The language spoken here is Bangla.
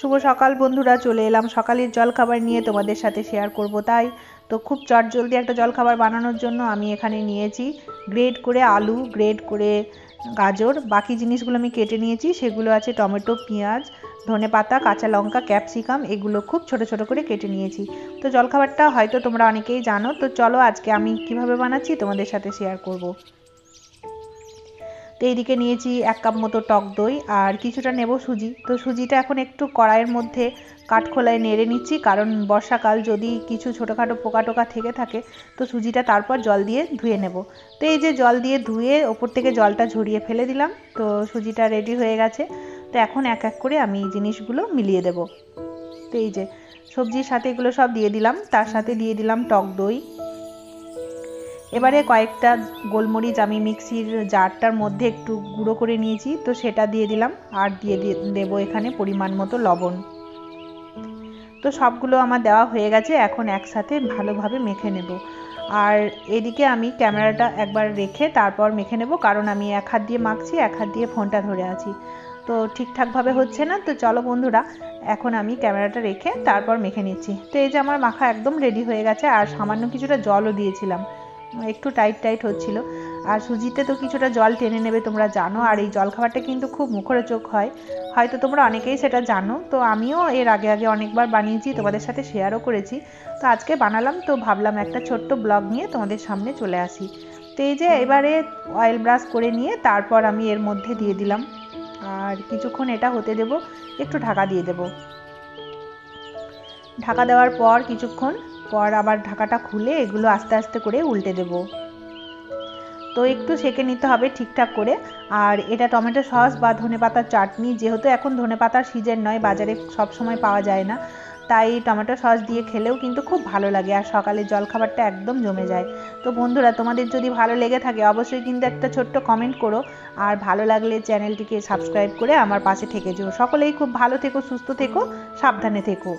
শুভ সকাল বন্ধুরা, চলে এলাম সকালের জলখাবার নিয়ে তোমাদের সাথে শেয়ার করব। তাই তো খুব চটজলদি একটা জলখাবার বানানোর জন্য আমি এখানে নিয়েছি গ্রেড করে আলু গ্রেড করে গাজর, বাকি জিনিসগুলো আমি কেটে নিয়েছি, সেগুলো আছে টমেটো, পেঁয়াজ, ধনে পাতা, কাঁচা লঙ্কা ক্যাপসিকাম এগুলো খুব ছোট ছোট করে কেটে নিয়েছি। তো জলখাবারটা হয়তো তোমরা অনেকেই জানো, তো চলো আজকে আমি কীভাবে বানাচ্ছি তোমাদের সাথে শেয়ার করব। তো এইদিকে নিয়েছি এক কাপ মতো টক দই আর কিছুটা নেব সুজি। তো সুজিটা এখন একটু কড়াইয়ের মধ্যে কাঠখোলায় নেড়ে নিচ্ছি, কারণ বর্ষাকাল যদি কিছু ছোটোখাটো পোকা টোকা থেকে থাকে, তো সুজিটা তারপর জল দিয়ে ধুয়ে নেব। তো এই যে জল দিয়ে ধুয়ে ওপর থেকে জলটা ঝরিয়ে ফেলে দিলাম, তো সুজিটা রেডি হয়ে গেছে। তো এখন এক এক করে আমি জিনিসগুলো মিলিয়ে দেব। তো এই যে সবজির সাথে এগুলো সব দিয়ে দিলাম, তার সাথে দিয়ে দিলাম টক দই এবারে কয়েকটা গোলমরিচ আমি মিক্সির জারটার মধ্যে একটু গুঁড়ো করে নিয়েছি, তো সেটা দিয়ে দিলাম আর দিয়ে দেবো এখানে পরিমাণ মতো লবণ। তো সবগুলো আমার দেওয়া হয়ে গেছে, এখন একসাথে ভালোভাবে মেখে নেব। আর এদিকে আমি ক্যামেরাটা একবার রেখে তারপর মেখে নেব, কারণ আমি এক হাত দিয়ে মাখছি, এক হাত দিয়ে ফোনটা ধরে আছি। তো ঠিকঠাকভাবে হচ্ছে না, তো চলো বন্ধুরা, এখন আমি ক্যামেরাটা রেখে তারপর মেখে নিচ্ছি। তো এই যে আমার মাখা একদম রেডি হয়ে গেছে, আর সামান্য কিছুটা জলও দিয়েছিলাম। একটু টাইট টাইট হচ্ছিল। আর সুজিতে তো কিছুটা জল টেনে নেবে তোমরা জানো, আর এই জলখাবারটা কিন্তু খুব মুখরোচক হয়। হয়তো তোমরা অনেকেই সেটা জানো, তো আমিও এর আগে আগে অনেকবার বানিয়েছি, তোমাদের সাথে শেয়ারও করেছি। তো আজকে বানালাম, তো ভাবলাম একটা ছোট্ট ব্লগ নিয়ে তোমাদের সামনে চলে আসি। তো এই যে এবারে অয়েল ব্রাশ করে নিয়ে তারপর আমি এর মধ্যে দিয়ে দিলাম। আর কিছুক্ষণ এটা হতে দেব, একটু ঢাকা দিয়ে দেব। ঢাকা দেওয়ার পর কিছুক্ষণ পর আবার ঢাকাটা খুলে এগুলো আস্তে আস্তে করে উল্টে দেব। তো একটু সেকে নিতে হবে ঠিকঠাক করে। আর এটা টমেটো সস বা ধনে পাতার চাটনি, যেহেতু এখন ধনে পাতার সিজন নয়, বাজারে সব সময় পাওয়া যায় না, তাই টমেটো সস দিয়ে খেলেও কিন্তু খুব ভালো লাগে আর সকালে জলখাবারটা একদম জমে যায়। তো বন্ধুরা, তোমাদের যদি ভালো লেগে থাকে অবশ্যই কিন্তু একটা ছোট্ট কমেন্ট করো। আর ভালো লাগলে চ্যানেলটিকে সাবস্ক্রাইব করে আমার পাশে থেকে যেও। সকলেই খুব ভালো থেকো, সুস্থ থেকো, সাবধানে থেকো।